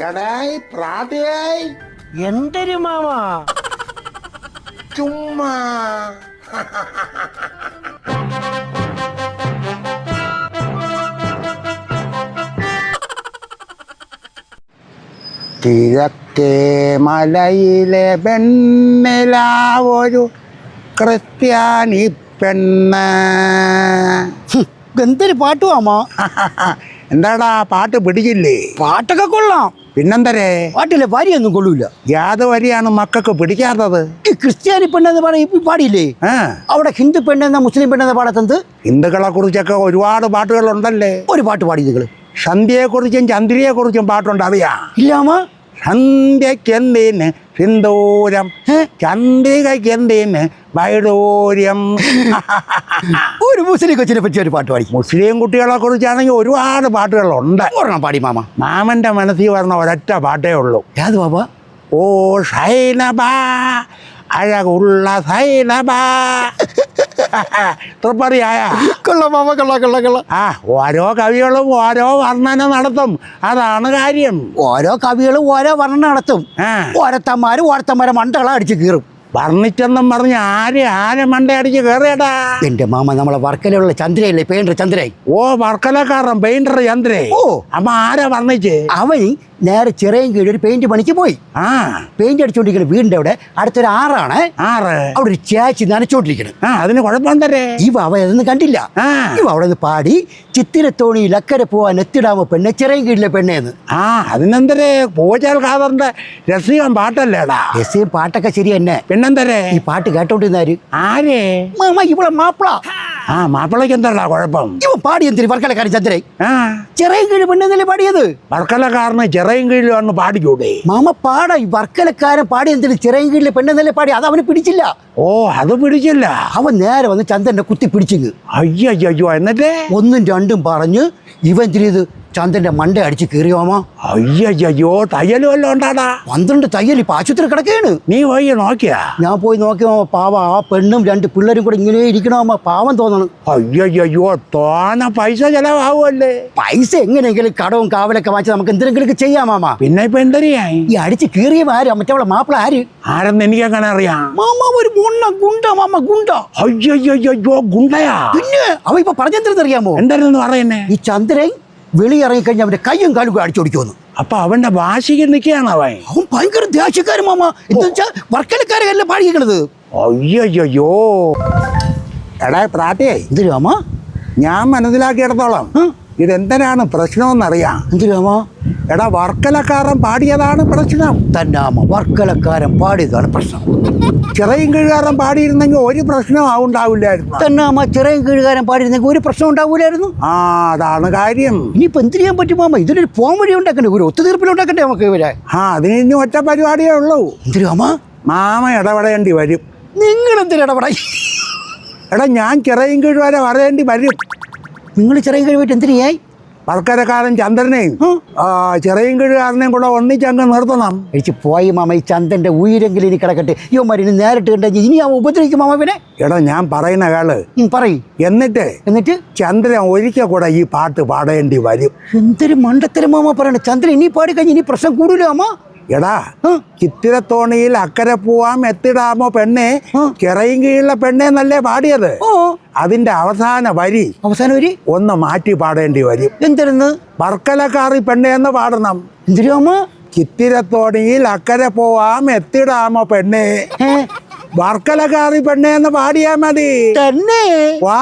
എടായി പ്രാതയായി. എന്തൊരു മാമ? ചുമ്മാ. കിഴക്കേ മലയിലെ ഒരു ക്രിസ്ത്യാനി പെണ്ണ്. എന്തൊരു പാട്ട് മാമ? എന്താടാ പാട്ട് പിടിച്ചില്ലേ? പാട്ടൊക്കെ കൊള്ളാം. പിന്നെന്തരേ? പാട്ടിലെ വരിയൊന്നും കൊള്ളൂല. യാത വരിയാണ് മക്കൾക്ക് പിടിക്കാത്തത്. ഈ ക്രിസ്ത്യാനി പെണ്ണെന്ന് പറയും പാടിയില്ലേ? അവിടെ ഹിന്ദു പെണ്ണെന്ന മുസ്ലിം പെണ്ണെന്ന പാടത്തത് ഹിന്ദുക്കളെ കുറിച്ചൊക്കെ ഒരുപാട് പാട്ടുകളുണ്ടല്ലേ? ഒരു പാട്ട് പാടി നിങ്ങൾ. ചന്ദ്രയെ കുറിച്ചും പാട്ടുണ്ട് അറിയാം. ഇല്ലാമ സന്ധ്യക്കെന്തിന്? സിന്ദൂരം. ചന്ദ്രികയ്ക്കെന്തിന് വൈഡൂര്യം. ഒരു മുസ്ലിം കൊച്ചിനെ പറ്റി ഒരു പാട്ട് പാടി. മുസ്ലിം കുട്ടികളെ കുറിച്ചാണെങ്കിൽ ഒരുപാട് പാട്ടുകളുണ്ട്. ഒരെണ്ണം പാടി മാമ. മാമന്റെ മനസ്സിൽ വരുന്ന ഒരൊറ്റ പാട്ടേ ഉള്ളൂ. ഏത് ബാബ ഓ സൈനബ. അഴകുള്ള സൈനബ. കൊള്ളാം മാമ കൊള്ളാം കൊള്ളാം കൊള്ളാം. ആ ഓരോ കവികളും ഓരോ വർണന നടത്തും. അതാണ് കാര്യം. ഓരോ കവികളും ഓരോ വർണന നടത്തും. ഓരത്തന്മാരും ഓരത്തന്മാരെ മണ്ടകളെ അടിച്ച് കീറും. വർണിച്ചെന്നും പറഞ്ഞ് ആര് ആരെ മണ്ടയടിച്ച് കയറിയടാ എന്റെ മാമ നമ്മളെ വർക്കലുള്ള ചന്ദ്രയല്ലേ? പെയിന്റർ ചന്ദ്ര ഓ വർക്കലക്കാരൻ പെയിന്റർ ചന്ദ്രേ. ഓ. അപ്പൊ ആരാ വർണിച്ച്? അവൻ നേരെ ചെറിയ കീഴ് ഒരു പെയിന്റ് പണിക്ക് പോയി. ആ. പെയിന്റ് അടിച്ചോണ്ടിരിക്കണ വീടിന്റെ അവിടെ അടുത്തൊരു ആറാണ്. ആറ്. അവിടെ ഒരു ചേച്ചി നനച്ചോണ്ടിരിക്കണം ആ അതിന് തരേ ഇവ അവ അതൊന്നും കണ്ടില്ല. ഇവ അവിടെ നിന്ന് പാടി ചിത്തിരത്തോണിയിൽ അക്കരെ പോവാൻ എത്തിടാമോ പെണ്ണെ? ചെറിയ കീഴിലെ പെണ്ണേന്ന്. ആ അതിനെന്തരേ പോചാൽ ഖാദറിന്റെ രസീം പാട്ടല്ലേടാ. രസീം പാട്ടൊക്കെ ശരി തന്നെ പിന്നെന്തരേ? ഈ പാട്ട് കേട്ടോണ്ടിരുന്നാര്? ആരേ? മാമ ഇവിടെ മാപ്പിള. ആ മാപ്പിളയ്ക്ക് എന്താടാ കുഴപ്പം? ഇവ പാടി എന്തിന് വർക്കലക്കാരൻ ചന്ദ്രൻ. ചെറിയ കീഴ് പെണ്ണെന്നല്ലേ പാടിയത്? വർക്കലക്കാരന് ചെറിയ കീഴിൽ വന്ന് പാടിക്കൂടെ? മാമ പാട ഈ വർക്കലക്കാരൻ പാടി എന്തിന് ചിറയും കീഴിലെ പെണ്ണെന്നല്ലേ പാടി? അത് അവന് പിടിച്ചില്ല. ഓ അത് പിടിച്ചില്ല. അവൻ നേരെ വന്ന് ചന്ദ്രനെ കുത്തി പിടിച്ചിങ് അയ്യോ അയ്യോ എന്നിട്ട്? ഒന്നും രണ്ടും പറഞ്ഞ് ഇവൻ തിരിയത് ചന്ദ്രന്റെ മണ്ട അടിച്ച് കീറിയോമോ അയ്യോ തയ്യലും തയ്യൽ വല്ലതും ഉണ്ടാടാ. പന്ത്രണ്ട് തയ്യൽ ഇപ്പൊ ആശുപത്രി കിടക്കുകയാണ്. നീ പോയി നോക്കിയാ? ഞാൻ പോയി നോക്കിയോ പാവ ആ പെണ്ണും രണ്ട് പിള്ളേരും കൂടെ ഇങ്ങനെ ഇരിക്കണോമ്മ പാവം തോന്നണം. അയ്യോ തോന്ന പൈസ ചെലവാകുമല്ലേ പൈസ എങ്ങനെയെങ്കിലും കടവും കാവലൊക്കെ വാങ്ങിച്ച് നമുക്ക് എന്തെങ്കിലും ചെയ്യാം മാമ. പിന്നെ ഇപ്പൊ എന്തറിയായി? ഈ അടിച്ച് കീറിയ ആര് മറ്റവളെ മാപ്പിള ആര്? ആരെന്ന് എനിക്കങ്ങനെ അറിയാം? മാമ ഒരു ഗുണ്ട ഗുണ്ട മാമ ഗുണ്ട. അയ്യോ ഗുണ്ടയാ? പിന്നെ അവ ഇപ്പൊ പറഞ്ഞെന്തറിയാമോ എന്തായിരുന്നു പറയുന്നേ? ഈ ചന്ദ്രൻ വെളിയിറങ്ങി കഴിഞ്ഞ അവന്റെ കയ്യും കാലും കൂടെ അടിച്ചോടിക്കുന്നു അപ്പൊ അവന്റെ വാശിക്ക് നിൽക്കുകയാണ് അവൻ. അവൻ ഭയങ്കര ദേഷ്യക്കാരൻ മാമ. എന്താ വെച്ചാൽ വർക്കലക്കാരല്ല പാടിക്കണത് അയ്യോ എടാ പ്രാട്ടിയെ. എന്ത് രാമ ഞാൻ മനസ്സിലാക്കിയിടത്തോളം. ഇതെന്തിനാണ് പ്രശ്നമെന്നറിയാം. എന്ത് മാമ? എടാ വർക്കലക്കാരൻ പാടിയതാണ് പ്രശ്നം. തന്നാമ വർക്കലക്കാരൻ പാടിയതാണ് പ്രശ്നം. ചിറയും കീഴുകാരൻ പാടിയിരുന്നെങ്കിൽ ഒരു പ്രശ്നം ഉണ്ടാവില്ലായിരുന്നു. തന്നാമ ചിറയും ചെറിയ കീഴുകാരൻ പാടിയിരുന്നെങ്കിൽ ഒരു പ്രശ്നം ഉണ്ടാവൂലായിരുന്നു ആ അതാണ് കാര്യം. ഇനിയിപ്പോൾ എന്ത് ചെയ്യാൻ പറ്റും മാമ? ഇതിനൊരു പോം വഴി ഉണ്ടാക്കണ്ടേ? ഒരു ഒത്തുതീർപ്പിൽ ഉണ്ടാക്കണ്ടേ നമുക്ക് ഇവരെ? ആ അതിന് ഇനി ഒറ്റ പരിപാടിയേ ഉള്ളൂ. എന്തിനു മാമ? മാമ ഇടപെടേണ്ടി വരും. നിങ്ങൾ എന്തിനാ ഇടപെടാ? എടാ ഞാൻ ചിറയും കീഴുകാരെ വരേണ്ടി വരും. നിങ്ങൾ ചിറയും കഴിവിട്ട് എന്തിനായി? വർക്കരക്കാരൻ ചന്ദ്രനെയും ചെറിയും കിഴുകാരനെയും കൂടെ ഒന്നിച്ചങ്ങ് നിർത്തണം. എനിക്ക് പോയി മാമ ഈ ചന്ദന്റെ ഉയരെങ്കിലും ഇനി കിടക്കട്ടെ. യോ മരി നേരിട്ട് കണ്ടെങ്കിൽ ഇനി അവൻ ഉപദ്രവിക്കും മാമ ഇവനെ. എടാ ഞാൻ പറയുന്ന കേൾ. പറയും. എന്നിട്ട് എന്നിട്ട്? ചന്ദ്രൻ ഒരിക്കൽ കൂടെ ഈ പാട്ട് പാടേണ്ടി വരും. എന്തൊരു മണ്ടത്തരം മാമ പറയണ. ചന്ദ്രൻ ഇനി പാടി കഴിഞ്ഞ് ഇനി പ്രശ്നം കൂടുതലോ മാമ. എടാ. ചിത്തിരത്തോണിയിൽ അക്കരെ പോവാം എത്തിടാമോ പെണ്ണെ? ചെറയും ചിറയും കീഴിലെ പെണ്ണെ എന്നല്ലേ പാടിയത് ഓ. അതിന്റെ അവസാന വരി അവസാന വരി? ഒന്ന് മാറ്റി പാടേണ്ടി വരും. എന്തിരുന്ന്? വർക്കലക്കാറി പെണ്ണെ എന്ന് പാടണം. എന്തിനു മാമ ചിത്തിരത്തോണിയിൽ അക്കരെ പോവാം എത്തിടാമോ പെണ്ണേ? വർക്കല വർക്കലക്കാറി പെണ്ണേ എന്ന് പാടിയാ മതി. തന്നെ വാ.